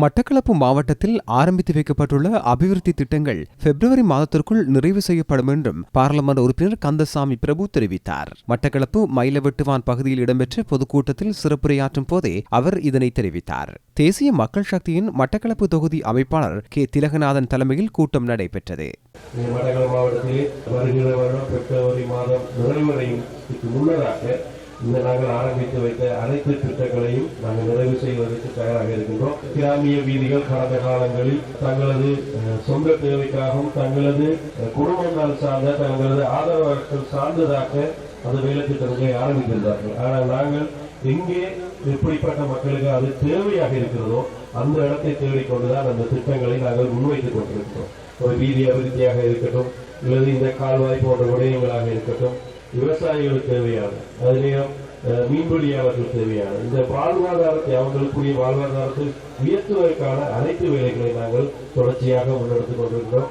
மட்டக்களப்பு மாவட்டத்தில் ஆரம்பித்து வைக்கப்பட்டுள்ள அபிவிருத்தி திட்டங்கள் பிப்ரவரி மாதத்திற்குள் நிறைவு செய்யப்படும் என்றும் பாராளுமன்ற உறுப்பினர் கந்தசாமி பிரபு தெரிவித்தார். மட்டக்களப்பு மயிலவெட்டுவான் பகுதியில் இடம்பெற்ற பொதுக்கூட்டத்தில் சிறப்புரையாற்றும் போதே அவர் இதனை தெரிவித்தார். தேசிய மக்கள் சக்தியின் மட்டக்களப்பு தொகுதி அமைப்பாளர் கே. திலகநாதன் தலைமையில் கூட்டம் நடைபெற்றது. மாவட்டத்தில் வருகிற வருடம் பிப்ரவரி மாதம் நிறைவடையும் முன்னதாக இந்த நாங்கள் ஆரம்பித்து வைத்த அனைத்து திட்டங்களையும் நாங்கள் நிறைவு செய்வதற்கு தயாராக இருக்கின்றோம். கிராமிய வீதிகள் கடந்த காலங்களில் தங்களது சொந்த தேவைக்காகவும் தங்களது குடும்பங்கள் சார்ந்த தங்களது ஆதரவாளர்கள் சார்ந்ததாக அந்த வேலை திட்டங்களை ஆரம்பித்திருந்தார்கள். ஆனால் நாங்கள் எங்கே எப்படிப்பட்ட மக்களுக்கு அது தேவையாக இருக்கிறதோ அந்த இடத்தை தேடிக்கொண்டுதான் அந்த திட்டங்களை நாங்கள் முன்வைத்துக் கொண்டிருக்கிறோம். ஒரு வீதி அபிவிருத்தியாக இருக்கட்டும் அல்லது இந்த கால்வாய் போன்ற விடயங்களாக இருக்கட்டும் விவசாயிகளுக்கு தேவையான அதுலேயும் மீன்பிடியாளர்கள் தேவையான. இந்த வாழ்வாதாரத்தை அவங்களுக்குரிய வாழ்வாதாரத்தை உயர்த்துவதற்கான அனைத்து வேலைகளை நாங்கள் தொடர்ச்சியாக முன்னெடுத்துக் கொண்டிருக்கிறோம்.